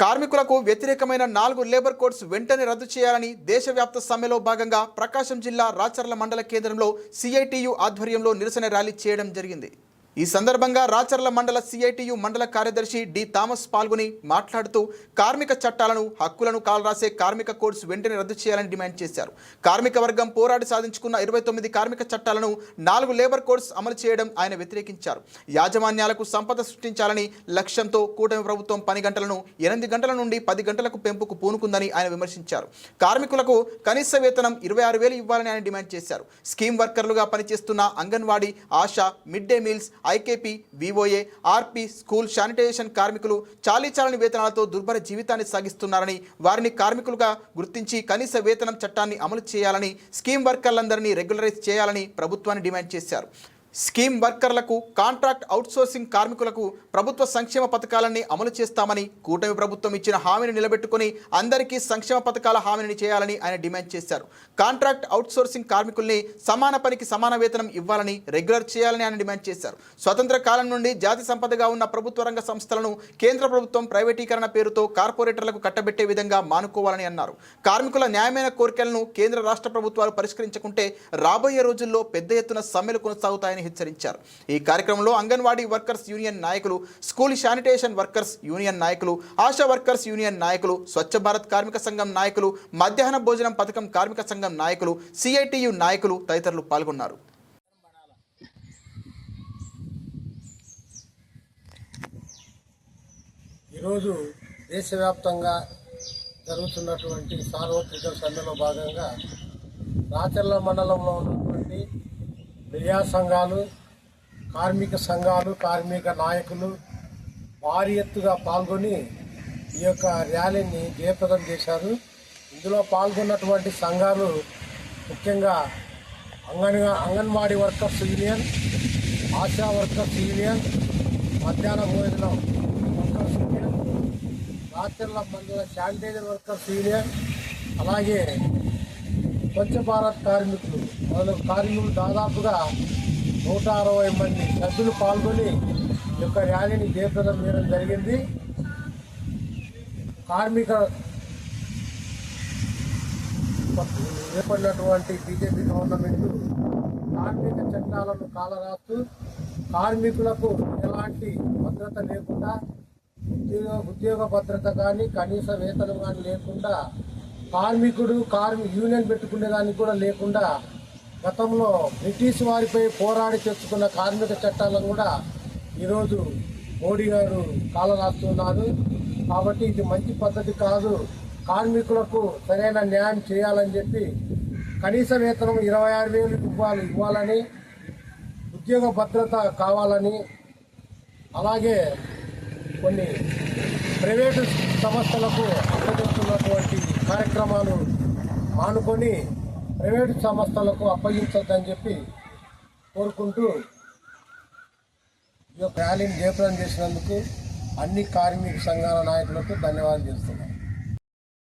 కార్మికులకు వ్యతిరేకమైన నాలుగు లేబర్ కోడ్స్ వెంటనే రద్దు చేయాలని దేశవ్యాప్త సమ్మెలో భాగంగా ప్రకాశం జిల్లా రాచర్ల మండల కేంద్రంలో సిఐటియు ఆధ్వర్యంలో నిరసన ర్యాలీ చేయడం జరిగింది. ఈ సందర్భంగా రాచర్ల మండల సిఐటియు మండల కార్యదర్శి డి థామస్ పాల్గొని మాట్లాడుతూ కార్మిక చట్టాలను హక్కులను కాలరాసే కార్మిక కోడ్స్ వెంటనే రద్దు చేయాలని డిమాండ్ చేశారు. కార్మిక వర్గం పోరాడి సాధించుకున్న ఇరవై తొమ్మిది కార్మిక చట్టాలను నాలుగు లేబర్ కోడ్స్ అమలు చేయడం ఆయన వ్యతిరేకించారు. యాజమాన్యాలకు సంపద సృష్టించాలని లక్ష్యంతో కూటమి ప్రభుత్వం పని గంటలను ఎనిమిది గంటల నుండి పది గంటలకు పెంపుకు పూనుకుందని ఆయన విమర్శించారు. కార్మికులకు కనీస వేతనం ఇరవై ఆరు వేలు ఇవ్వాలని ఆయన డిమాండ్ చేశారు. స్కీమ్ వర్కర్లుగా పనిచేస్తున్న anganwadi ASHA mid day meals IKP VOA RP school sanitization కార్మికులు చాలీచాలని వేతనాలతో దుర్భర జీవితాన్ని సాగిస్తున్నారని వారిని కార్మికులుగా గుర్తించి కనీస వేతనం చట్టాన్ని అమలు చేయాలని స్కీమ్ వర్కర్లందరినీ రెగ్యులరైజ్ చేయాలని ప్రభుత్వాన్ని డిమాండ్ చేశారు. స్కీమ్ వర్కర్లకు కాంట్రాక్ట్ అవుట్సోర్సింగ్ కార్మికులకు ప్రభుత్వ సంక్షేమ పథకాలన్నీ అమలు చేస్తామని కూటమి ప్రభుత్వం ఇచ్చిన హామీని నిలబెట్టుకుని అందరికీ సంక్షేమ పథకాల హామీని చేయాలని ఆయన డిమాండ్ చేశారు. కాంట్రాక్ట్ అవుట్సోర్సింగ్ కార్మికుల్ని సమాన పనికి సమాన వేతనం ఇవ్వాలని రెగ్యులర్ చేయాలని ఆయన డిమాండ్ చేశారు. స్వతంత్ర కాలం నుండి జాతి సంపదగా ఉన్న ప్రభుత్వ రంగ సంస్థలను కేంద్ర ప్రభుత్వం ప్రైవేటీకరణ పేరుతో కార్పొరేటర్లకు కట్టబెట్టే విధంగా మానుకోవాలని అన్నారు. కార్మికుల న్యాయమైన కోరికలను కేంద్ర రాష్ట్ర ప్రభుత్వాలు పరిష్కరించకుంటే రాబోయే రోజుల్లో పెద్ద ఎత్తున సమ్మెలు కొనసాగుతాయని హెచ్చరించారు. ఈ కార్యక్రమంలో అంగన్వాడీ వర్కర్స్ యూనియన్ నాయకులు స్కూల్ శానిటేషన్ వర్కర్స్ యూనియన్ నాయకులు ఆశా వర్కర్స్ యూనియన్ నాయకులు స్వచ్ఛ భారత్ కార్మిక సంఘం నాయకులు మధ్యాహ్న భోజనం పథకం కార్మిక సంఘం నాయకులు సిఐటియు నాయకులు తదితరులు పాల్గొన్నారు. ఈరోజు దేశవ్యాప్తంగా జరుగుతున్నటువంటి సార్వత్రిక సమ్మెలో భాగంగా రాచర్ల మండలంలో ఉన్నటువంటి విద్యా సంఘాలు కార్మిక సంఘాలు కార్మిక నాయకులు భారీ ఎత్తుగా పాల్గొని ఈ యొక్క ర్యాలీని జయప్రదం చేశారు. ఇందులో పాల్గొన్నటువంటి సంఘాలు ముఖ్యంగా angan anganwadi workers union ASHA workers union మధ్యాహ్న భోజనం వర్కర్స్ యూనియన్ రాత్రిల మండల శానిటైజర్ వర్కర్స్ యూనియన్ అలాగే స్వచ్ఛ భారత్ కార్మికులు వాళ్ళ కార్మికులు దాదాపుగా నూట అరవై మంది సభ్యులు పాల్గొని యొక్క ర్యాలీని జయప్రదం చేయడం జరిగింది. కార్మిక ఏర్పడినటువంటి బీజేపీ గవర్నమెంట్ కార్మిక చట్టాలను కాలరాస్తూ కార్మికులకు ఎలాంటి భద్రత లేకుండా ఉద్యోగ ఉద్యోగ భద్రత కానీ కనీస వేతనం కానీ లేకుండా కార్మికుడు కార్మి యూనియన్ పెట్టుకునే దానికి కూడా లేకుండా గతంలో బ్రిటిష్ వారిపై పోరాడి తెచ్చుకున్న కార్మిక చట్టాలను కూడా ఈరోజు మోడీ గారు కాలరాస్తున్నారు. కాబట్టి ఇది మంచి పద్ధతి కాదు. కార్మికులకు సరైన న్యాయం చేయాలని చెప్పి కనీస వేతనం ఇరవై ఆరు వేలు ఇవ్వాలి ఇవ్వాలని ఉద్యోగ భద్రత కావాలని అలాగే కొన్ని ప్రైవేటు సంస్థలకు అప్పగిస్తున్నటువంటి కార్యక్రమాలు మానుకొని ప్రైవేటు సంస్థలకు అప్పగించొద్దని చెప్పి కోరుకుంటూ ఈ యొక్క ర్యాలీని జయప్రదం చేసినందుకు అన్ని కార్మిక సంఘాల నాయకులకు ధన్యవాదాలు చేస్తున్నాను